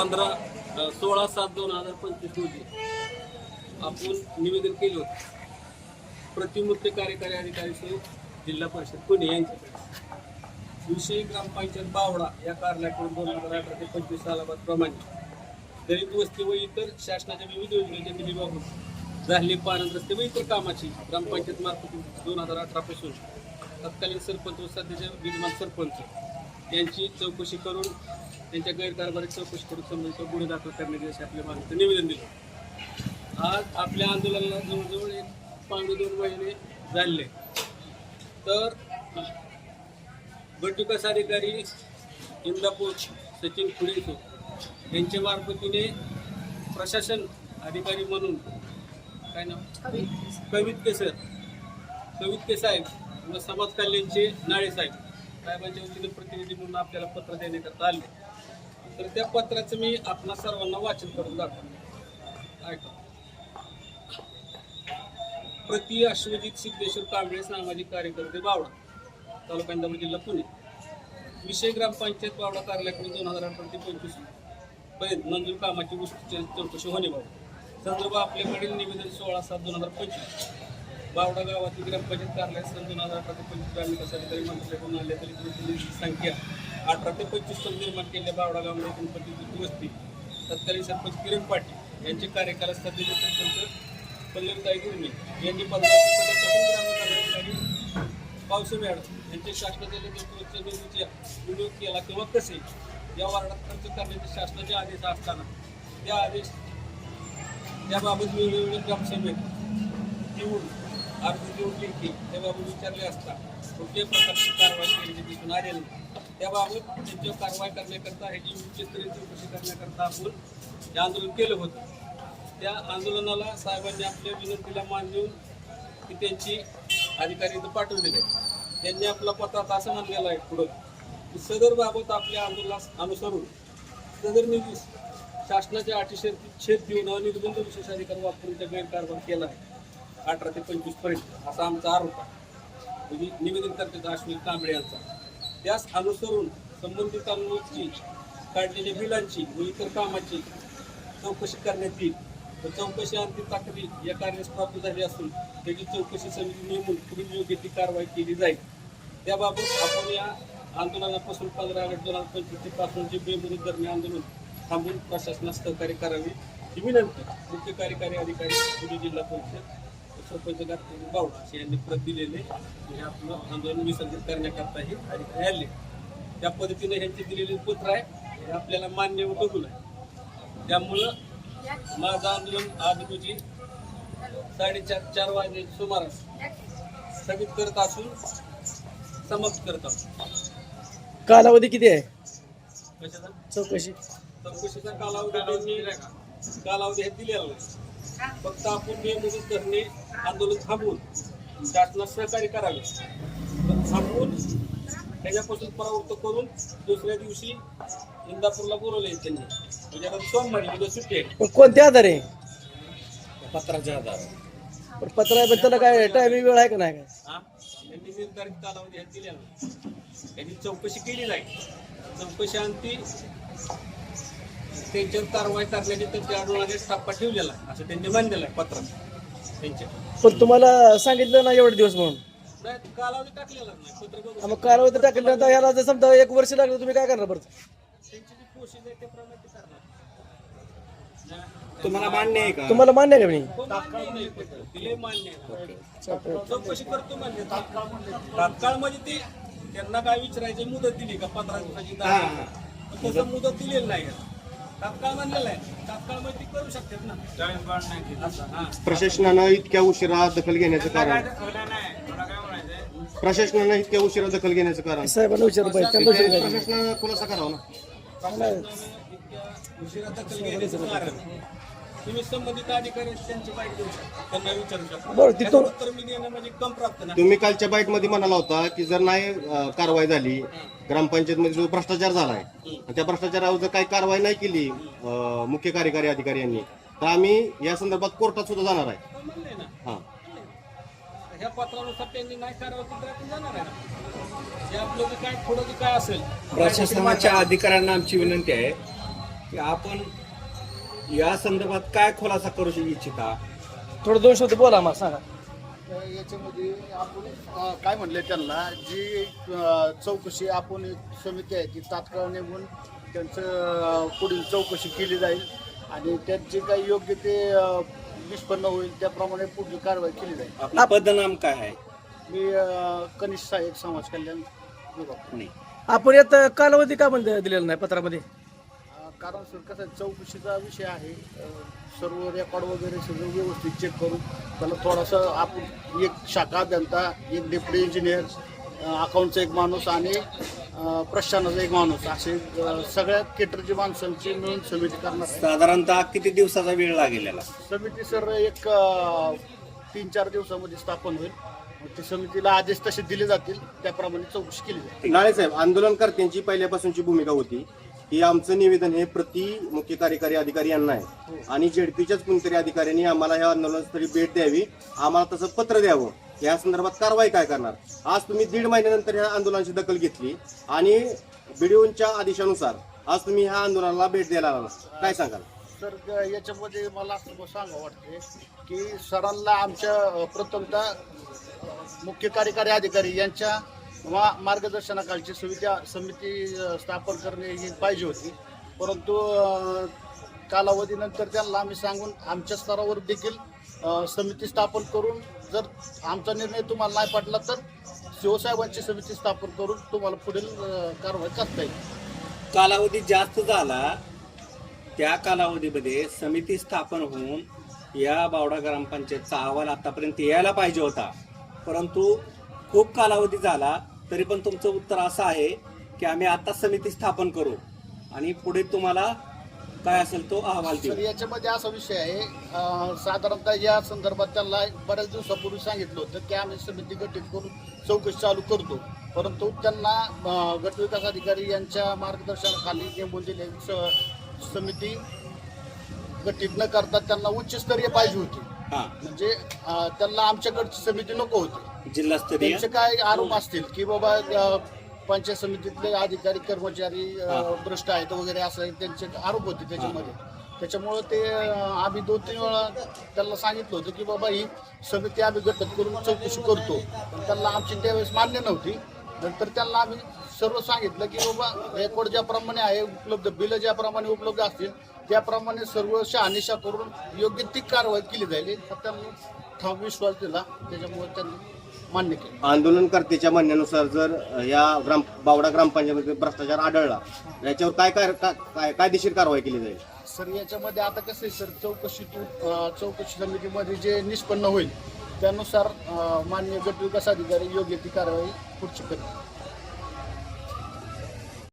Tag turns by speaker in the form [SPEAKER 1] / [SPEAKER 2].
[SPEAKER 1] पंधरा सोळा सात दोन हजार पंचवीस रोजी आपण निवेदन केलं होतं. प्रतिमुख्य कार्यकारी अधिकारी श्री जिल्हा परिषद पुणे यांच्याकडे. विषयी ग्रामपंचायत बावडा या कार्यालयाकडून दोन हजार अठरा ते पंचवीस सालाप्रमाणे दलित वस्ती व इतर शासनाच्या विविध योजनेच्या निधीबाबत झाले पाण्यात रस्ते व इतर कामाची ग्रामपंचायत मार्फत दोन हजार अठरापासून तत्कालीन सरपंच व सध्याचे विद्यमान सरपंच यांची चौकशी करून त्यांच्या गैरकारभाराची चौकशी करून संबंधित गुन्हे दाखल करण्याचे असे आपल्या मागणीचं निवेदन दिलं. आज आपल्या आंदोलनाला जवळजवळ एक पावणे दोन महिने झाले. तर गटविकास अधिकारी इंदापूर सचिन खुडेसो यांच्या मार्फतीने प्रशासन अधिकारी म्हणून काय नाव? कवित सर कवित साहेब व समाज कल्याणचे नाळे साहेब. साहेबांच्या वतीने प्रतिनिधी म्हणून आपल्याला पत्र देण्यात आले. तर त्या पत्राचं मी आपणा सर्वांना वाचन करून दाखवलं ऐका. प्रति अश्वजित सिद्धेश्वर कांबळे सामाजिक कार्यकर्ते बावडा तालुका इंदापूर जिल्हा पुणे. विषय ग्रामपंचायत बावडा कार्यालयाकडून दोन हजार अठरा ते पंचवीसपर्यंत मंजूर कामाची गोष्टीची चौकशी होणे बाबत. संदर्भ आपल्याकडील निवेदन सोळा सात दोन हजार पंचवीस. बावडा गावातील ग्रामपंचायत कार्यालय सन दोन हजार अठरा ते पंचवीस ग्रामीण तरी अधिकारी मंत्रालयाकडून आले तरी प्रतिनिधी संख्या अठरा ते पंचवीस टन निर्माण केलेल्या बावडा गावामध्ये एकूण वस्ती तत्कालीन सरपंच किरण पाटील यांचे कार्यकाल सध्याचे सरपंच पल्लवताई गुरमे यांनी पदभार पावसे मॅडम यांचे शासनाच्या नेतृत्वाच्या निधीचा केला किंवा कसे या वार्डात खर्च करण्याचे शासनाचे आदेश असताना त्या आदेश त्याबाबत वेळोवेळी ग्रामसभेत येऊन अर्ज देऊन लेखी त्याबाबत विचारले असता कुठल्याही प्रकारची कारवाई केल्याचे दिसून आले नाही त्याबाबत त्यांच्या कारवाई करण्याकरता ह्याची उच्चस्तरीय चौकशी करण्याकरता आपण हे आंदोलन केलं होतं. त्या आंदोलनाला साहेबांनी आपल्या विनंतीला मान देऊन की त्यांची अधिकारी इथं पाठवलेले त्यांनी आपला पत्रात असं मानलेलं आहे पुढं की आपल्या आंदोलनास अनुसरून सदर निधी शासनाच्या अटी छेद देऊन अनिर्बंध विशेष अधिकार वापरून त्या गैरकारभार केला आहे. अठरा ते पंचवीसपर्यंत. असा आमचा आरोप आहे. म्हणजे निवेदन करतात अश्विन कांबळे यांचा. त्यास अनुसरून संबंधित काढलेल्या बिलांची व इतर कामाची चौकशी करण्यात येईल. व चौकशी अंतिम ताकदी या कार्यास प्राप्त झाली असून त्याची चौकशी समिती नेमून पुढील योग्य ती कारवाई केली जाईल. त्याबाबत आपण या आंदोलनापासून पंधरा ऑगस्ट दोन हजार पंचवीसपासून जे बेमुदत दरम्यान आंदोलन थांबून प्रशासनास सहकार्य करावे ही विनंती मुख्य कार्यकारी अधिकारी पुणे जिल्हा परिषद सरपंच गात्री बावडा यांनी प्रत दिलेले हे आपलं आंदोलन विसर्जित करण्याकरता हे अधिकारी आले त्या पद्धतीने ह्यांचे दिलेले पत्र आहे. हे आपल्याला मान्य व कबूल आहे. त्यामुळं माझं आंदोलन आज रोजी साडेचार चार वाजे सुमारास स्थगित करत असून समाप्त करत आहोत.
[SPEAKER 2] कालावधी किती आहे?
[SPEAKER 1] कशाचा?
[SPEAKER 2] चौकशी.
[SPEAKER 1] चौकशीचा कालावधी कालावधी हे दिलेला नाही. फक्त आपण बेमुदत धरणे आंदोलन थांबवून शासनास सहकार्य करावे. थांबवून त्याच्यापासून परावृत्त करून दुसऱ्या दिवशी इंदापूरला बोलवले त्यांनी. म्हणजे आता सोमवारी उद्या सुट्टी आहे.
[SPEAKER 2] पण कोणत्या आधारे
[SPEAKER 1] पत्राच्या आधार.
[SPEAKER 2] पण पत्र आहे पण त्याला काय टायमिंग वेळ आहे का नाही? काय
[SPEAKER 1] हा? त्यांनी निर्धारित कालावधी दिलेला. नाही. त्यांनी चौकशी केली जाईल चौकशी अंती त्यांच्यावर कारवाई करण्याचे त्यांच्या आढळून टप्पा ठेवलेला आहे. असं त्यांनी मानलेलं आहे पत्रात त्यांच्या.
[SPEAKER 2] पण तुम्हाला सांगितलं ना एवढे दिवस म्हणून?
[SPEAKER 1] नाही कालावधी टाकलेला नाही पत्र बघू
[SPEAKER 2] हा, मग कालावधी टाकल्यानंतर याला जर समजा एक वर्ष लागलं तुम्ही काय करणार
[SPEAKER 1] त्यांची जी आहे करणार.
[SPEAKER 3] तुम्हाला मान्य आहे का?
[SPEAKER 2] तुम्हाला मान्य आहे का नाही?
[SPEAKER 1] हो, मान्य नाही पत्र. दिले मान्य आहे. चौकशी करतो म्हणजे तात्काळ तात्काळ म्हणजे ते त्यांना काय विचारायचं मुदत दिली का? पंधरा दिवसाची दहा दिवसाची. पण तसं मुदत दिलेली नाही. तात्काळ मानलेलं आहे. तात्काळ ती करू शकतात ना. असं, हा.
[SPEAKER 3] प्रशासनानं इतक्या उशिरा दखल घेण्याचं कारण? प्रशासनानं इतक्या उशिरा दखल घेण्याचं कारण?
[SPEAKER 2] साहेबांना विचारलं पाहिजे त्यांना
[SPEAKER 3] प्रशासनानं खुलासा करावा ना.
[SPEAKER 1] इतक्या उशिरा दखल घेण्याचं कारण? तुम्ही संबंधित अधिकारी आहेत, त्यांची माहिती देऊ शकता. त्यांना विचारू शकता.
[SPEAKER 2] बरं, तिथून-
[SPEAKER 1] त्याचं उत्तर मी देणं म्हणजे कम प्राप्त नाही.
[SPEAKER 3] तुम्ही कालच्या बाईटमध्ये म्हणाला होता की जर नाही अं, कारवाई झाली ग्रामपंचायत मध्ये जो भ्रष्टाचार झालाय आणि त्या भ्ष्टाचारावर जर काही कारवाई नाही केली अं, मुख्य कार्यकारी अधिकारी यांनी तर आम्ही या संदर्भात कोर्टात सुद्धा जाणार आहे.
[SPEAKER 1] म्हणले ना.
[SPEAKER 3] हा.
[SPEAKER 1] ह्या पत्रानुसार त्यांनी नाही कारवाई केली तर आपण जाणार आहे ना. जे आपलं जे काय पुढं जे काय असेल.
[SPEAKER 4] प्रशासनाच्या अधिकाऱ्यांना आमची विनंती आहे की आपण या संदर्भात काय खुलासा करू इच्छिता?
[SPEAKER 2] थोडं दोन शब्द बोला मला सांगा.
[SPEAKER 5] तर याच्यामध्ये आपण अं, काय म्हणले त्यांना जी अं, चौकशी आपण एक समिती आहे ती तात्काळ नेमून त्यांचं अं, पुढील चौकशी केली जाईल आणि त्यात जे काही योग्य ते अं, निष्पन्न होईल त्याप्रमाणे पुढील कारवाई केली जाईल.
[SPEAKER 4] आपलं पदनाम काय आहे?
[SPEAKER 5] मी अं, कनिष्ठ सहाय्यक समाज कल्याण विभाग.
[SPEAKER 4] पुणे
[SPEAKER 2] आपण यात कालावधी का बंद दिलेला नाही पत्रामध्ये?
[SPEAKER 5] कारण सर कसं आहे, चौकशीचा विषय आहे. अं, सर्व रेकॉर्ड वगैरे सगळं व्यवस्थित चेक करून त्याला थोडासा आपण एक शाखा अभियंता एक डेप्युटी इंजिनियर अकाउंटचा एक माणूस आणि अं, प्रशासनाचा एक माणूस. असे अं, सगळ्या केटरची माणसांची मिळून समिती करणार. आहे.
[SPEAKER 4] साधारणतः किती दिवसाचा वेळ लागेल याला?
[SPEAKER 5] समिती सर एक अं, तीन चार दिवसामध्ये स्थापन होईल. मग ती समितीला आदेश तसे दिले जातील त्याप्रमाणे चौकशी केली जाईल.
[SPEAKER 3] नाळे साहेब आंदोलनकर्त्यांची पहिल्यापासूनची भूमिका होती. की आमचं निवेदन हे प्रति मुख्य कार्यकारी अधिकारी यांना आहे. आणि जेडपीच्याच कोणतरी अधिकाऱ्यांनी आम्हाला ह्या आंदोलनस्थळी भेट द्यावी आम्हाला तसं पत्र द्यावं. या संदर्भात कारवाई काय करणार? आज तुम्ही दीड महिन्यानंतर ह्या आंदोलनाची दखल घेतली आणि बीडीओच्या आदेशानुसार आज तुम्ही ह्या आंदोलनाला भेट द्यायला आला. काय सांगाल?
[SPEAKER 5] तर याच्यामध्ये मला सांगा वाटते की सरांना आमच्या प्रथमतः मुख्य कार्यकारी अधिकारी यांच्या वा मार्गदर्शनाखालची सुविधा समिती स्थापन करणे ही पाहिजे होती. परंतु कालावधीनंतर त्यांना आम्ही सांगून आमच्या स्तरावर देखील समिती स्थापन करून जर आमचा निर्णय तुम्हाला नाही पटला तर शिवसाहेबांची समिती स्थापन करून तुम्हाला पुढील कारवाई करता येईल.
[SPEAKER 4] कालावधी जास्त झाला त्या कालावधीमध्ये समिती स्थापन होऊन या बावडा ग्रामपंचायतचा अहवाल आतापर्यंत यायला पाहिजे होता. परंतु खूप कालावधी झाला तरी पण तुमचं उत्तर असं आहे की आम्ही आता समिती स्थापन करू. आणि पुढे तुम्हाला काय असेल तो अहवाल
[SPEAKER 5] तर
[SPEAKER 4] देऊ
[SPEAKER 5] याच्यामध्ये असा विषय आहे अं, साधारणतः या संदर्भात त्यांना बऱ्याच दिवसापूर्वी सांगितलं होतं की आम्ही समिती गठीत करून चौकशी चालू करतो. परंतु त्यांना अं, गटविकास अधिकारी यांच्या मार्गदर्शनाखाली नेमून दिलेली स- समिती गठीत न करता त्यांना उच्चस्तरीय पाहिजे होती.
[SPEAKER 4] हा.
[SPEAKER 5] म्हणजे अं, त्यांना आमच्याकडची समिती नको होती.
[SPEAKER 4] जिल्हास्तरीय?
[SPEAKER 5] त्यांचे काय आरोप असतील की बाबा अ, पंचायत समितीतले अधिकारी कर्मचारी अ, भ्रष्ट आहेत वगैरे असं त्यांचे आरोप होते त्याच्यामध्ये. त्याच्यामुळं ते अ, आम्ही दोन तीन वेळा त्यांना सांगितलं होतं की बाबा ही समिती आम्ही गटत करून चौकशी करतो. पण त्यांना आमची त्यावेळेस मान्य नव्हती. नंतर त्यांना आम्ही सर्व सांगितलं की बाबा रेकॉर्ड ज्याप्रमाणे आहे उपलब्ध बिलं ज्याप्रमाणे उपलब्ध असतील त्याप्रमाणे सर्व शहानिशा करून योग्य ती कारवाई केली जाईल. तर त्यांनी ठाम विश्वास दिला. त्याच्यामुळे त्यांनी मान्य केलं.
[SPEAKER 3] आंदोलनकर्त्याच्या म्हणण्यानुसार जर या ग्राम बावडा ग्रामपंचायतीमध्ये भ्रष्टाचार आढळला याच्यावर काय काय काय- काय कायदेशीर कारवाई केली जाईल?
[SPEAKER 5] सर याच्यामध्ये आता कसं आहे सर चौकशीतून अं, चौकशी समितीमध्ये जे निष्पन्न होईल त्यानुसार अं, माननीय गट विकास अधिकारी योग्य ती कारवाई पुढची करतील